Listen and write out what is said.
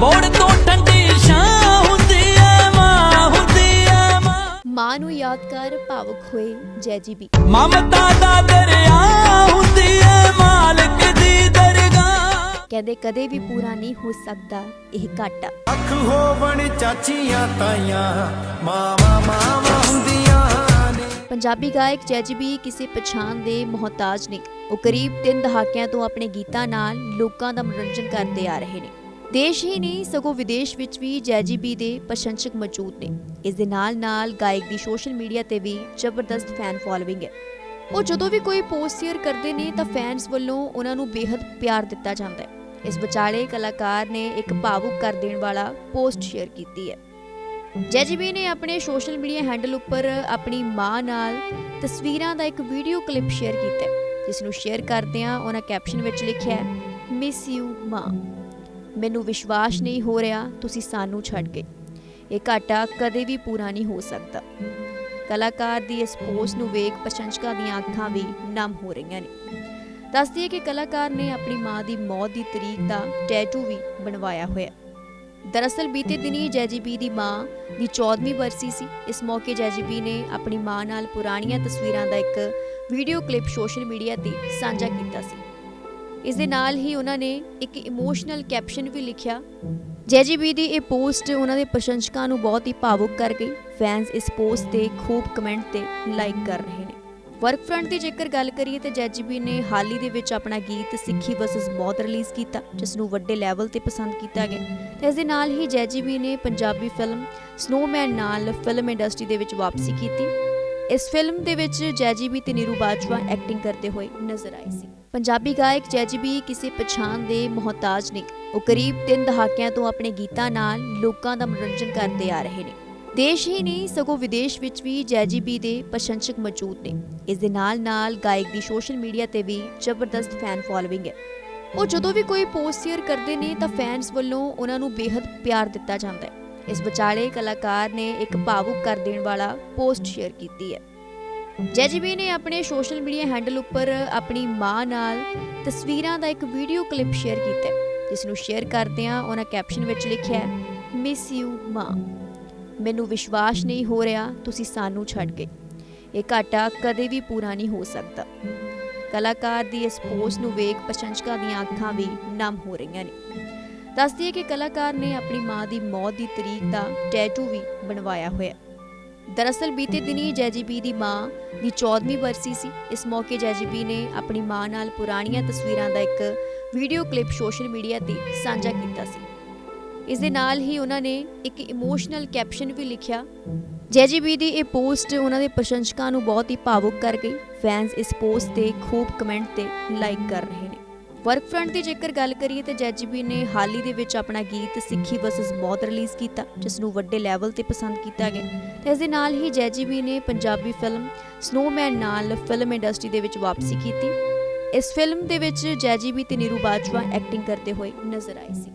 ਬੋੜ ਤੋਂ ਠੰਡੀ ਛਾਂ ਹੁੰਦੀ ਐ ਮਾਂ ਹੁੰਦੀ ਐ ਮਾਂ। ਮਾਂ ਨੂੰ ਯਾਦ ਕਰ ਭਾਵੁਕ ਹੋਏ ਜੈਜੀਬੀ ਮਮਤਾ ਦਾ ਦਰਿਆ ਹੁੰਦੀ ਐ ਮਾਲਕ ਦੀ ਦਰਗਾਹ। ਕਹਿੰਦੇ ਕਦੇ ਵੀ ਪੂਰਾ ਨਹੀਂ ਹੋ ਸਕਦਾ ਇਹ ਘਾਟਾ। ਅੱਖ ਹੋਵਣ ਚਾਚੀਆਂ ਤਾਈਆਂ ਮਾਵਾ ਮਾਵਾ ਹੁੰਦੀਆਂ ਨੇ। ਪੰਜਾਬੀ ਗਾਇਕ ਜੈਜੀਬੀ ਕਿਸੇ ਪਛਾਣ ਦੇ ਮੁਹਤਾਜ ਨਹੀਂ ਉਹ ਕਰੀਬ 3 ਦਹਾਕਿਆਂ ਤੋਂ ਆਪਣੇ ਗੀਤਾਂ ਨਾਲ ਲੋਕਾਂ ਦਾ ਮਨੋਰੰਜਨ ਕਰਦੇ ਆ ਰਹੇ ਨੇ। ਦੇਸ਼ ਹੀ ਨਹੀਂ, ਸਗੋਂ ਵਿਦੇਸ਼ ਵਿੱਚ ਵੀ ਜੈਜੀਬੀ ਦੇ ਪ੍ਰਸ਼ੰਸਕ ਮੌਜੂਦ ਨੇ। ਇਸ ਦੇ ਨਾਲ ਨਾਲ ਗਾਇਕ ਦੀ ਸੋਸ਼ਲ ਮੀਡੀਆ ਤੇ ਵੀ ਜ਼ਬਰਦਸਤ ਫੈਨ ਫਾਲੋਇੰਗ ਹੈ। ਉਹ ਜਦੋਂ ਵੀ ਕੋਈ ਪੋਸਟ ਸ਼ੇਅਰ ਕਰਦੇ ਨੇ ਤਾਂ ਫੈਨਸ ਵੱਲੋਂ ਉਹਨਾਂ ਨੂੰ ਬੇहद ਪਿਆਰ ਦਿੱਤਾ ਜਾਂਦਾ ਹੈ। ਇਸ ਵਿਚਾਲੇ ਕਲਾਕਾਰ ਨੇ ਇੱਕ ਭਾਵੁਕ ਕਰ ਦੇਣ ਵਾਲਾ ਪੋਸਟ ਸ਼ੇਅਰ ਕੀਤੀ ਹੈ। ਜੈਜੀਬੀ ਨੇ ਆਪਣੇ ਸੋਸ਼ਲ ਮੀਡੀਆ ਹੈਂਡਲ ਉੱਪਰ ਆਪਣੀ ਮਾਂ ਨਾਲ ਤਸਵੀਰਾਂ ਦਾ ਇੱਕ ਵੀਡੀਓ ਕਲਿੱਪ ਸ਼ੇਅਰ ਕੀਤਾ ਜਿਸ ਨੂੰ ਸ਼ੇਅਰ ਕਰਦਿਆਂ ਉਹਨਾਂ ਕੈਪਸ਼ਨ ਵਿੱਚ ਲਿਖਿਆ ਮਿਸ ਯੂ ਮਾਂ। ਮੈਨੂੰ ਵਿਸ਼ਵਾਸ ਨਹੀਂ ਹੋ ਰਿਹਾ, ਤੁਸੀਂ ਸਾਨੂੰ ਛੱਡ ਗਏ। ਇਹ ਘਾਟਾ ਕਦੇ ਵੀ ਪੂਰਾ ਨਹੀਂ ਹੋ ਸਕਦਾ। ਕਲਾਕਾਰ ਦੀ ਇਸ ਪੋਸਟ ਨੂੰ ਵੇਖ ਪ੍ਰਸ਼ੰਸਕਾਂ ਦੀਆਂ ਅੱਖਾਂ ਵੀ ਨਮ ਹੋ ਰਹੀਆਂ ਨੇ। ਦੱਸਦੀ ਹੈ ਕਿ ਕਲਾਕਾਰ ਨੇ ਆਪਣੀ ਮਾਂ ਦੀ ਮੌਤ ਦੀ ਤਰੀਕ ਦਾ ਟੈਟੂ ਵੀ ਬਣਵਾਇਆ ਹੋਇਆ। ਦਰਅਸਲ ਬੀਤੇ ਦਿਨੀ ਜੈਜੀਬੀ ਦੀ ਮਾਂ ਦੀ 14ਵੀਂ ਬਰਸੀ ਸੀ। ਇਸ ਮੌਕੇ ਜੈਜੀਬੀ ਨੇ ਆਪਣੀ ਮਾਂ ਨਾਲ ਪੁਰਾਣੀਆਂ ਤਸਵੀਰਾਂ ਦਾ ਇੱਕ ਵੀਡੀਓ ਕਲਿੱਪ ਸੋਸ਼ਲ ਮੀਡੀਆ ਤੇ ਸਾਂਝਾ ਕੀਤਾ ਸੀ। ਇਸ ਦੇ ਨਾਲ ਹੀ ਉਹਨਾਂ ਨੇ ਇੱਕ ਇਮੋਸ਼ਨਲ ਕੈਪਸ਼ਨ ਵੀ ਲਿਖਿਆ। ਜੈਜੀਬੀ ਦੀ ਇਹ ਪੋਸਟ ਉਹਨਾਂ ਦੇ ਪ੍ਰਸ਼ੰਸਕਾਂ ਨੂੰ ਬਹੁਤ ਹੀ ਭਾਵੁਕ ਕਰ ਗਈ। ਫੈਨਸ ਇਸ ਪੋਸਟ ਤੇ ਖੂਬ ਕਮੈਂਟ ਤੇ ਲਾਈਕ ਕਰ ਰਹੇ ਨੇ। ਵਰਕ ਫਰੰਟ ਦੀ ਜੇਕਰ ਗੱਲ ਕਰੀਏ ਤਾਂ ਜੈਜੀਬੀ ਨੇ ਹਾਲ ਹੀ ਦੇ ਵਿੱਚ ਆਪਣਾ ਗੀਤ ਸਿੱਖੀ ਵਰਸਸ ਮੌਤ ਰਿਲੀਜ਼ ਕੀਤਾ, ਜਿਸ ਨੂੰ ਵੱਡੇ ਲੈਵਲ ਤੇ ਪਸੰਦ ਕੀਤਾ ਗਿਆ। ਤੇ ਇਸ ਦੇ ਨਾਲ ਹੀ ਜੈਜੀਬੀ ਨੇ ਪੰਜਾਬੀ ਫਿਲਮ ਸਨੋਮੈਨ ਨਾਲ ਫਿਲਮ ਇੰਡਸਟਰੀ ਦੇ ਵਿੱਚ ਵਾਪਸੀ ਕੀਤੀ। ਇਸ ਫਿਲਮ ਦੇ ਵਿੱਚ ਜੈਜੀਬੀ ਤੇ ਨੀਰੂ ਬਾਜਵਾ ਐਕਟਿੰਗ ਕਰਦੇ ਹੋਏ ਨਜ਼ਰ ਆਏ ਸੀ। ਪੰਜਾਬੀ ਗਾਇਕ ਜੈਜੀਬੀ ਕਿਸੇ ਪਛਾਣ ਦੇ ਮੁਹਤਾਜ ਨਹੀਂ ਉਹ ਕਰੀਬ 3 ਦਹਾਕਿਆਂ ਤੋਂ ਆਪਣੇ ਗੀਤਾਂ ਨਾਲ ਲੋਕਾਂ ਦਾ ਮਨੋਰੰਜਨ ਕਰਦੇ ਆ ਰਹੇ ਨੇ। ਦੇਸ਼ ਹੀ ਨਹੀਂ, ਸਗੋਂ ਵਿਦੇਸ਼ ਵਿੱਚ ਵੀ ਜੈਜੀਬੀ ਦੇ ਪ੍ਰਸ਼ੰਸਕ ਮੌਜੂਦ ਨੇ। ਇਸ ਦੇ ਨਾਲ ਨਾਲ ਗਾਇਕ ਦੀ ਸੋਸ਼ਲ ਮੀਡੀਆ ਤੇ ਵੀ ਜ਼ਬਰਦਸਤ ਫੈਨ ਫਾਲੋਇੰਗ ਹੈ। ਉਹ ਜਦੋਂ ਵੀ ਕੋਈ ਪੋਸਟ ਸ਼ੇਅਰ ਕਰਦੇ ਨੇ ਤਾਂ ਫੈਨਸ ਵੱਲੋਂ ਉਹਨਾਂ ਨੂੰ ਬੇहद ਪਿਆਰ ਦਿੱਤਾ ਜਾਂਦਾ ਹੈ। ਇਸ ਵਿਚਾਲੇ ਕਲਾਕਾਰ ਨੇ ਇੱਕ ਭਾਵੁਕ ਕਰ ਦੇਣ ਵਾਲਾ ਪੋਸਟ ਸ਼ੇਅਰ ਕੀਤੀ ਹੈ। ਜੈਜੀਬੀ ਨੇ ਆਪਣੇ ਸੋਸ਼ਲ ਮੀਡੀਆ ਹੈਂਡਲ ਉੱਪਰ ਆਪਣੀ ਮਾਂ ਨਾਲ ਤਸਵੀਰਾਂ ਦਾ ਇੱਕ ਵੀਡੀਓ ਕਲਿੱਪ ਸ਼ੇਅਰ ਕੀਤਾ ਜਿਸ ਨੂੰ ਸ਼ੇਅਰ ਕਰਦਿਆਂ ਉਹਨਾਂ ਕੈਪਸ਼ਨ ਵਿੱਚ ਲਿਖਿਆ ਮਿਸ ਯੂ ਮਾਂ। ਮੈਨੂੰ ਵਿਸ਼ਵਾਸ ਨਹੀਂ ਹੋ ਰਿਹਾ, ਤੁਸੀਂ ਸਾਨੂੰ ਛੱਡ ਗਏ। ਇਹ ਘਾਟਾ ਕਦੇ ਵੀ ਪੂਰਾ ਨਹੀਂ ਹੋ ਸਕਦਾ। ਕਲਾਕਾਰ ਦੀ ਇਸ ਪੋਸਟ ਨੂੰ ਵੇਖ ਪ੍ਰਸ਼ੰਸਕਾਂ ਦੀਆਂ ਅੱਖਾਂ ਵੀ ਨਮ ਹੋ ਰਹੀਆਂ ਨੇ। ਦੱਸਦੀ ਹੈ ਕਿ ਕਲਾਕਾਰ ਨੇ ਆਪਣੀ ਮਾਂ ਦੀ ਮੌਤ ਦੀ ਤਰੀਕ ਦਾ ਟੈਟੂ ਵੀ ਬਣਵਾਇਆ ਹੋਇਆ। ਦਰਅਸਲ ਬੀਤੇ ਦਿਨੀ ਜੈਜੀਬੀ ਦੀ ਮਾਂ ਦੀ 14ਵੀਂ ਬਰਸੀ ਸੀ। ਇਸ ਮੌਕੇ ਜੈਜੀਬੀ ਨੇ ਆਪਣੀ ਮਾਂ ਨਾਲ ਪੁਰਾਣੀਆਂ ਤਸਵੀਰਾਂ ਦਾ ਇੱਕ ਵੀਡੀਓ ਕਲਿੱਪ ਸੋਸ਼ਲ ਮੀਡੀਆ ਤੇ ਸਾਂਝਾ ਕੀਤਾ ਸੀ। ਇਸ ਦੇ ਨਾਲ ਹੀ ਉਹਨਾਂ ਨੇ ਇੱਕ ਇਮੋਸ਼ਨਲ ਕੈਪਸ਼ਨ ਵੀ ਲਿਖਿਆ। ਜੈਜੀਬੀ ਦੀ ਇਹ ਪੋਸਟ ਉਹਨਾਂ ਦੇ ਪ੍ਰਸ਼ੰਸਕਾਂ ਨੂੰ ਬਹੁਤ ਹੀ ਭਾਵੁਕ ਕਰ ਗਈ। ਫੈਨਸ ਇਸ ਪੋਸਟ ਤੇ ਖੂਬ ਕਮੈਂਟ ਤੇ ਲਾਈਕ ਕਰ ਰਹੇ ਨੇ। ਵਰਕ ਫਰੰਟ ਦੀ ਜੇਕਰ ਗੱਲ ਕਰੀਏ ਤਾਂ ਜੈਜੀਬੀ ਨੇ ਹਾਲ ਹੀ ਦੇ ਵਿੱਚ ਆਪਣਾ ਗੀਤ ਸਿੱਖੀ ਵਰਸਸ ਮੌਤ ਰਿਲੀਜ਼ ਕੀਤਾ ਜਿਸ ਨੂੰ ਵੱਡੇ ਲੈਵਲ ਤੇ ਪਸੰਦ ਕੀਤਾ ਗਿਆ। ਤੇ ਇਸ ਦੇ ਨਾਲ ਹੀ ਜੈਜੀਬੀ ਨੇ ਪੰਜਾਬੀ ਫਿਲਮ ਸਨੋਮੈਨ ਨਾਲ ਫਿਲਮ ਇੰਡਸਟਰੀ ਦੇ ਵਿੱਚ ਵਾਪਸੀ ਕੀਤੀ। ਇਸ ਫਿਲਮ ਦੇ ਵਿੱਚ ਜੈਜੀਬੀ ਤੇ ਨੀਰੂ ਬਾਜਵਾ ਐਕਟਿੰਗ ਕਰਦੇ ਹੋਏ ਨਜ਼ਰ ਆਏ ਸੀ।